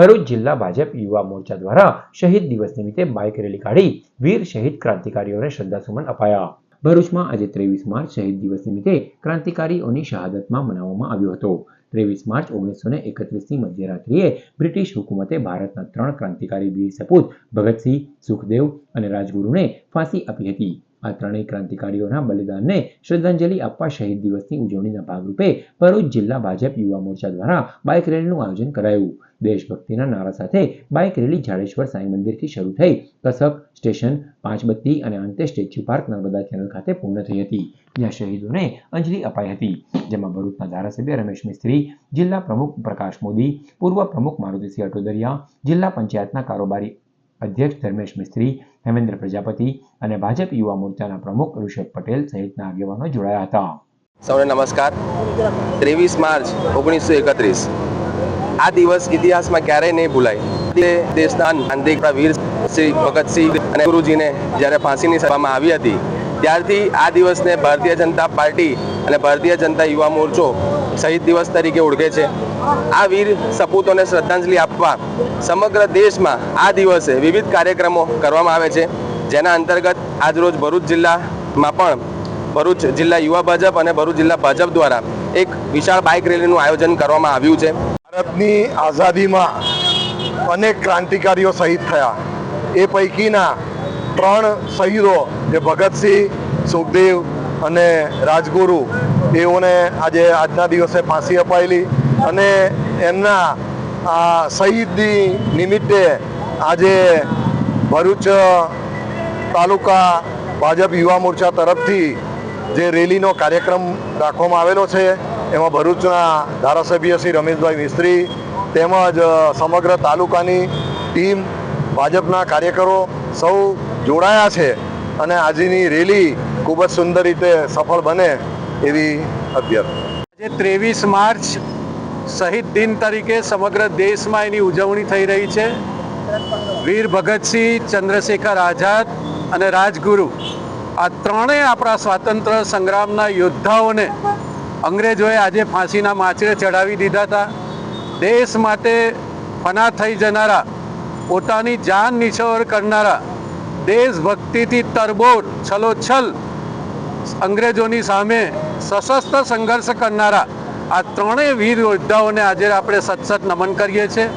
ભરૂચ જિલ્લા ભાજપ યુવા મોરચા દ્વારા શહીદ દિવસ નિમિત્તે બાઇક રેલી કાઢી વીર શહીદ ક્રાંતિકારીઓને શ્રદ્ધાસુમન અપાયા. ભરૂચમાં આજે ત્રેવીસ માર્ચ શહીદ દિવસ નિમિત્તે ક્રાંતિકારીઓની શહાદતમાં મનાવવામાં આવ્યો હતો. ત્રેવીસ માર્ચ ઓગણીસો ને એકત્રીસની મધ્યરાત્રિએ બ્રિટિશ હુકુમતે ભારતના ત્રણ ક્રાંતિકારી વીર સપૂત ભગતસિંહ, સુખદેવ અને રાજગુરુને ફાંસી આપી હતી. આ ત્રણેય ક્રાંતિકારીઓના બલિદાનને શ્રદ્ધાંજલિ આપવા શહીદ દિવસની ઉજવણીના ભાગરૂપે ભરૂચ જિલ્લા ભાજપ યુવા મોરચા દ્વારા બાઇક રેલીનું આયોજન કરાયું. દેશભક્તિના નારા સાથે બાઇક રેલી જાડેશ્વર સાંઈ મંદિરથી શરૂ થઈ કસક સ્ટેશન, પાંચબત્તી અને અંતે સ્ટેચ્યુ પાર્ક નર્મદા ચેનલ ખાતે પૂર્ણ થઈ હતી. જ્યાં શહીદોને અંજલિ અપાઈ હતી. જેમાં ભરૂચના ધારાસભ્ય રમેશ મિસ્ત્રી, જિલ્લા પ્રમુખ પ્રકાશ મોદી, પૂર્વ પ્રમુખ મારુતિસિંહ અટોદરિયા, જિલ્લા પંચાયતના કારોબારી અધ્યક્ષ ધર્મેશ મિસ્ત્રી, હેમેન્દ્ર પ્રજાપતિ અને ભાજપ યુવા મોરચાના પ્રમુખ ઋષભ પટેલ સહિતના આગેવાનો જોડાયા હતા. સૌને નમસ્કાર. ત્રેવીસ માર્ચ ઓગણીસો એકત્રીસ. આ દિવસ ઇતિહાસમાં ક્યારેય નહીં ભૂલાય. દેશના વીર શ્રી ભગતસિંહ અને ગુરુજીને જ્યારે ફાંસીની સભામાં આવી હતી ત્યારથી આ દિવસને ભારતીય જનતા પાર્ટી અને ભારતીય જનતા યુવા મોરચો શહીદ દિવસ તરીકે ઓળખે છે. આ વીર સપૂતોને શ્રદ્ધાંજલિ આપવા સમગ્ર દેશમાં આ દિવસે વિવિધ કાર્યક્રમો કરવામાં આવે છે. જેના અંતર્ગત આજરોજ ભરૂચ જિલ્લામાં પણ ભરૂચ જિલ્લા યુવા ભાજપ અને ભરૂચ જિલ્લા ભાજપ દ્વારા એક વિશાળ બાઇક રેલીનું આયોજન કરવામાં આવ્યું છે. ભારતની આઝાદીમાં અનેક ક્રાંતિકારીઓ શહીદ થયા. એ પૈકીના ત્રણ શહીદો જે ભગતસિંહ, સુખદેવ અને રાજગુરુ તેઓને આજે આજના દિવસે ફાંસી અપાયેલી અને એમના આ શહીદની નિમિત્તે આજે ભરૂચ તાલુકા ભાજપ યુવા મોરચા તરફથી જે રેલીનો કાર્યક્રમ રાખવામાં આવેલો છે, એમાં ભરૂચના ધારાસભ્ય શ્રી રમેશભાઈ મિસ્ત્રી તેમજ સમગ્ર તાલુકાની ટીમ, ભાજપના કાર્યકરો સૌ જોડાયા છે અને આજની રેલી ખૂબ જ સુંદર રીતે સફળ બને એવી અભ્યર્થના. આજે ત્રેવીસ માર્ચ શહીદ દિન તરીકે સમગ્ર દેશમાં એની ઉજવણી થઈ રહી છે. વીર ભગતસિંહ, ચંદ્રશેખર આઝાદ અને રાજગુરુ આ ત્રણેય આપણા સ્વાતંત્ર્ય સંગ્રામના યોદ્ધાઓને અંગ્રેજોએ આજે ફાંસીના માચરે ચડાવી દીધા હતા. દેશ માટે ફના થઈ જનારા, પોતાની જાન નિછોર કરનારા દેશભક્તિથી તરબોટ છલોછલ અંગ્રેજોની સામે સશસ્ત્ર સંઘર્ષ કરનારા આ ત્રણેય વીર યોદ્ધાઓને આજે આપણે સત્સત નમન કરીએ છીએ.